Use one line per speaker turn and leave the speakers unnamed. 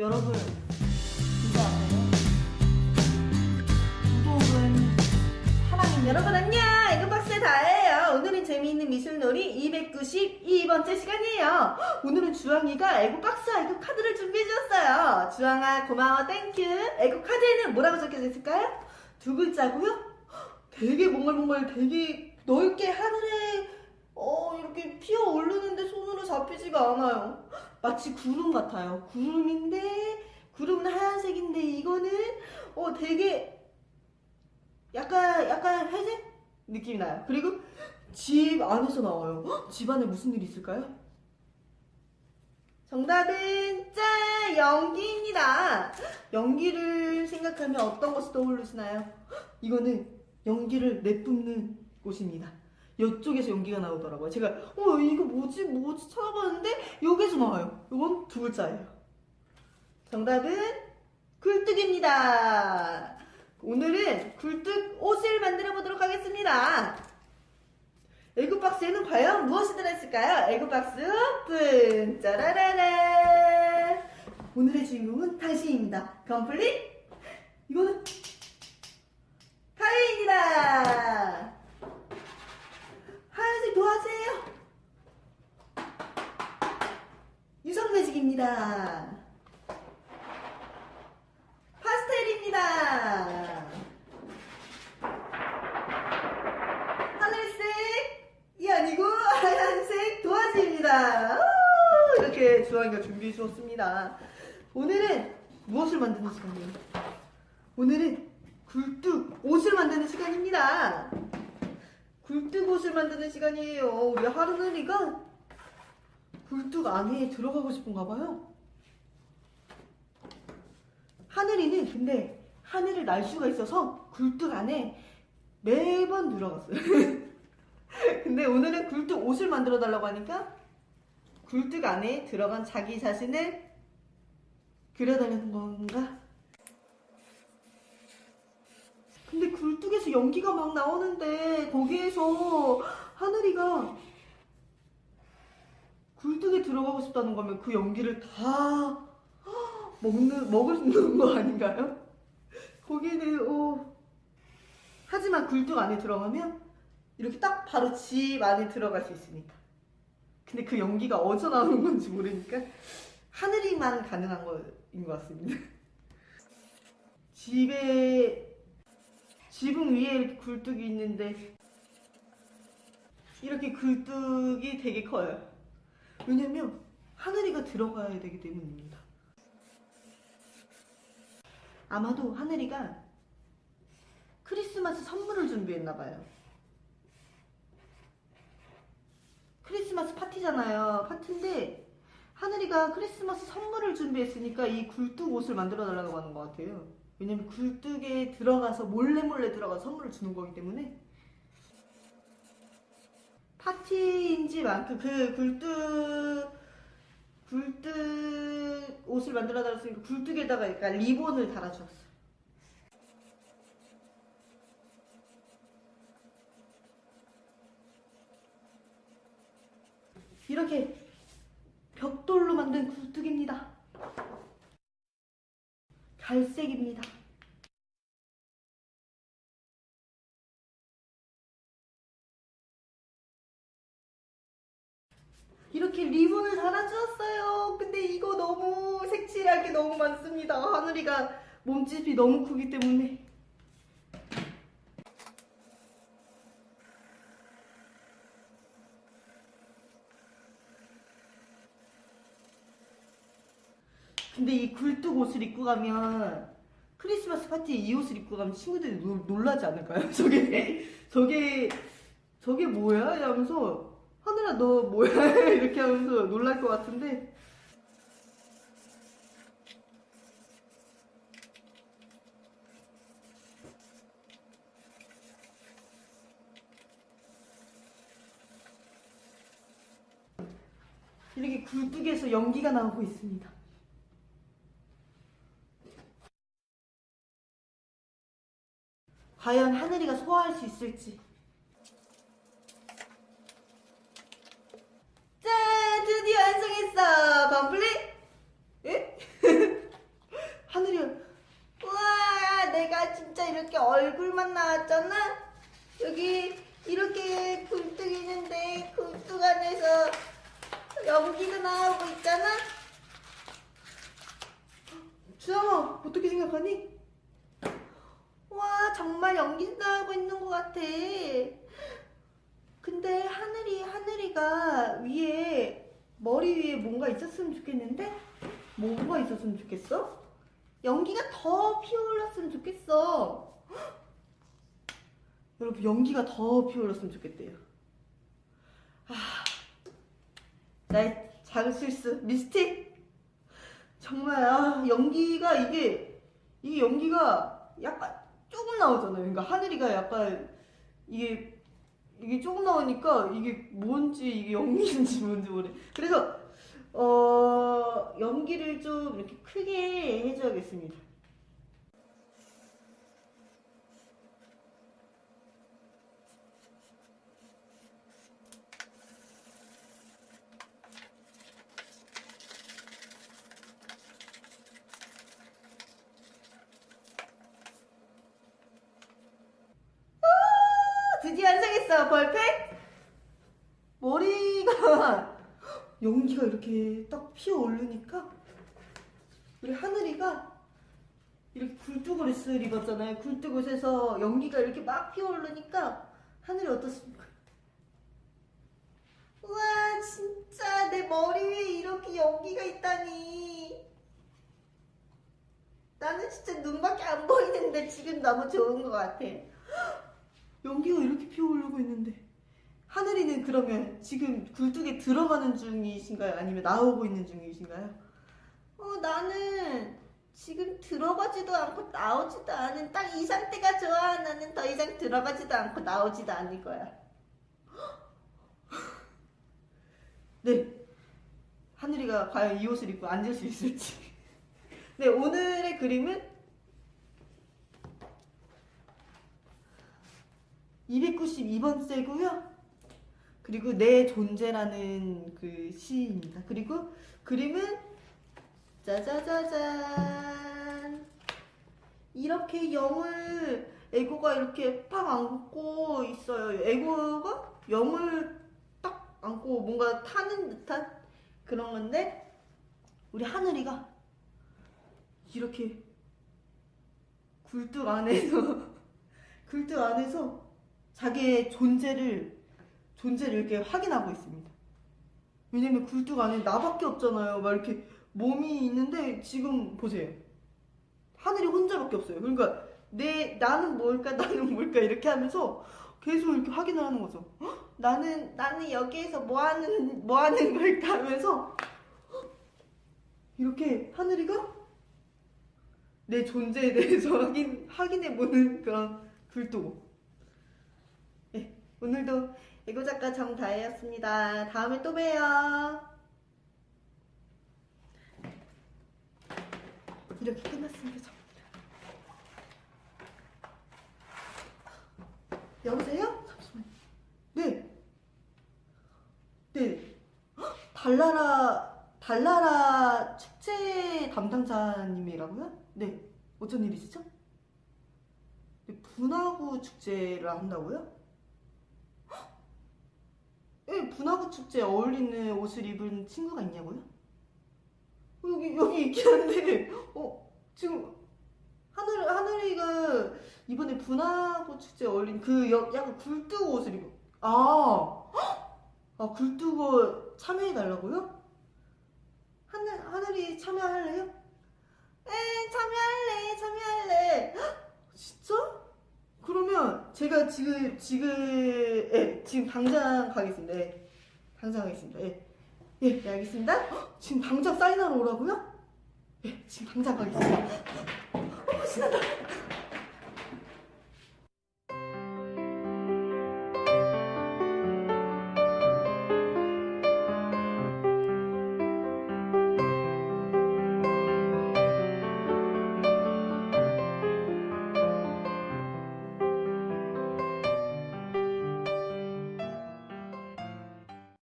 여러분 이거 아세요? 구독은 사랑입니다. 여러분 안녕! 에그박스의 다예요. 오늘은 재미있는 미술놀이 292번째 시간이에요. 오늘은 주황이가 에그박스와 에그 카드를 준비해 주었어요. 주황아 고마워 땡큐. 에그 카드에는 뭐라고 적혀져 있을까요? 두 글자고요. 되게 몽글몽글 되게 넓게 하늘에 어 이렇게 피어 오르는데 손으로 잡히지가 않아요. 마치 구름 같아요. 구름인데 구름은 하얀색인데 이거는 어 되게 약간 약간 회색 느낌이 나요. 그리고 집 안에서 나와요. 헉, 집 안에 무슨 일이 있을까요? 정답은 짠 연기입니다. 연기를 생각하면 어떤 것이 떠오르시나요? 헉, 이거는 연기를 내뿜는 곳입니다. 이쪽에서 연기가 나오더라고요. 제가 어 이거 뭐지 뭐지 찾아봤는데 여기서 나와요. 이건 두 글자예요. 정답은 굴뚝입니다. 오늘은 굴뚝 옷을 만들어 보도록 하겠습니다. 에그박스에는 과연 무엇이 들어있을까요? 에그박스 오픈! 짜라라라! 오늘의 주인공은 당신입니다. 컴플릿! 이거는 카이입니다. 하얀색 도와주세요. 매직입니다. 파스텔입니다. 하늘색이 아니고 하얀색 도화지입니다. 오, 이렇게 주황이가 준비해 주었습니다. 오늘은 무엇을 만드는 시간이에요? 오늘은 굴뚝 옷을 만드는 시간입니다. 굴뚝 옷을 만드는 시간이에요. 우리 하루누리가 굴뚝 안에 들어가고 싶은가 봐요. 하늘이는 근데 하늘을 날 수가 있어서 굴뚝 안에 매번 들어갔어요. 근데 오늘은 굴뚝 옷을 만들어 달라고 하니까 굴뚝 안에 들어간 자기 자신을 그려달라는 건가? 근데 굴뚝에서 연기가 막 나오는데 거기에서 하늘이가 굴뚝에 들어가고 싶다는 거면 그 연기를 다 먹는 있는 거 아닌가요? 거기는 어 하지만 굴뚝 안에 들어가면 이렇게 딱 바로 집 안에 들어갈 수 있습니다. 근데 그 연기가 어디서 나오는 건지 모르니까 하늘이만 가능한 거인 것 같습니다. 집에 지붕 위에 이렇게 굴뚝이 있는데 이렇게 굴뚝이 되게 커요. 왜냐면 하늘이가 들어가야 되기 때문입니다. 아마도 하늘이가 크리스마스 선물을 준비했나 봐요. 크리스마스 파티잖아요. 파티인데 하늘이가 크리스마스 선물을 준비했으니까 이 굴뚝 옷을 만들어 달라고 하는 것 같아요. 왜냐면 굴뚝에 들어가서 몰래 몰래 들어가서 선물을 주는 거기 때문에 파티인지만큼 그 굴뚝 굴뚝 옷을 만들어 달았으니까 굴뚝에다가 약간 리본을 달아주었어. 이렇게 벽돌로 만든 굴뚝입니다. 갈색입니다. 리본을 달아주었어요. 근데 이거 너무 색칠할 게 너무 많습니다. 하늘이가 몸집이 너무 크기 때문에. 근데 이 굴뚝 옷을 입고 가면 크리스마스 파티에 이 옷을 입고 가면 친구들이 놀, 놀라지 않을까요? 저게 저게 저게 뭐야? 이러면서 하늘아 너 뭐야? 이렇게 하면서 놀랄 것 같은데 이렇게 굴뚝에서 연기가 나오고 있습니다. 과연 하늘이가 소화할 수 있을지. 짠! 드디어 완성했어! 컴플릿! 예? 이렇게 나왔잖아. 여기 이렇게 굴뚝 있는데 굴뚝 안에서 연기가 나오고 있잖아. 주영아, 어떻게 생각하니? 와, 정말 연기 나오고 있는 것 같아. 근데 하늘이, 하늘이가 위에, 머리 위에 뭔가 있었으면 좋겠는데? 뭐가 있었으면 좋겠어? 연기가 더 피어올랐으면 좋겠어. 여러분, 연기가 더 피어올랐으면 좋겠대요. 아, 나의 작은 실수, 미스틱. 정말, 아, 연기가 이게, 이게 연기가 약간 조금 나오잖아요. 그러니까 하늘이가 약간, 이게, 이게 조금 나오니까 이게 뭔지, 이게 연기인지 뭔지 모르 그래서, 어, 연기를 좀 이렇게 크게 해줘야겠습니다. 드디어 벌펙! 머리가 연기가 이렇게 딱 피어오르니까 우리 하늘이가 이렇게 굴뚝 옷을 입었잖아요. 굴뚝 옷에서 연기가 이렇게 막 피어오르니까 하늘이 어떻습니까? 우와 진짜 내 머리 위에 이렇게 연기가 있다니 나는 진짜 눈밖에 안 보이는데 지금 너무 좋은 것 같아 연기가 이렇게 피어오르고 있는데 하늘이는 그러면 지금 굴뚝에 들어가는 중이신가요? 아니면 나오고 있는 중이신가요? 어, 나는 지금 들어가지도 않고 나오지도 않은 딱 이 상태가 좋아. 나는 더 이상 들어가지도 않고 나오지도 않을 거야. 네. 하늘이가 과연 이 옷을 입고 앉을 수 있을지. 네, 오늘의 그림은 292번 째고요. 그리고 내 존재라는 그 시입니다. 그리고 그림은 짜자자잔 이렇게 영을 에고가 이렇게 팍 안고 있어요. 에고가 영을 딱 안고 뭔가 타는 듯한 그런 건데 우리 하늘이가 이렇게 굴뚝 안에서 굴뚝 안에서 자기의 존재를 존재를 이렇게 확인하고 있습니다. 왜냐면 굴뚝 안에 나밖에 없잖아요. 막 이렇게 몸이 있는데 지금 보세요. 하늘이 혼자밖에 없어요. 그러니까 내 나는 뭘까 나는 뭘까 이렇게 하면서 계속 이렇게 확인을 하는 거죠. 헉, 나는 나는 여기에서 뭐 하는 뭐 하는 걸까 하면서 헉, 이렇게 하늘이가 내 존재에 대해서 확인 확인해 보는 그런 굴뚝. 네, 오늘도 애고 작가 정다혜였습니다. 다음에 또 봬요. 이렇게 끝났습니다. 접니다. 여보세요? 잠시만요. 네. 네. 헉, 달나라 달나라 축제 담당자님이라고요? 네. 어쩐 일이시죠? 네, 분화구 축제를 한다고요? 예, 분화구 축제에 어울리는 옷을 입은 친구가 있냐고요? 어, 여기 여기 있긴 한데 어 지금 하늘 하늘이가 이번에 분화구 축제에 어울린 그 여- 약간 굴뚝 옷을 입고 아, 헉! 아 굴뚝 참여해 달라고요? 하늘 하늘이 참여할래요? 에 참여할래 참여할래 헉! 제가 지금 지금 예 지금 당장 가겠습니다. 예, 당장 가겠습니다. 예, 예, 네, 알겠습니다. 헉, 지금 당장 사인하러 오라고요? 예, 지금 당장 가겠습니다. 어, 신난다.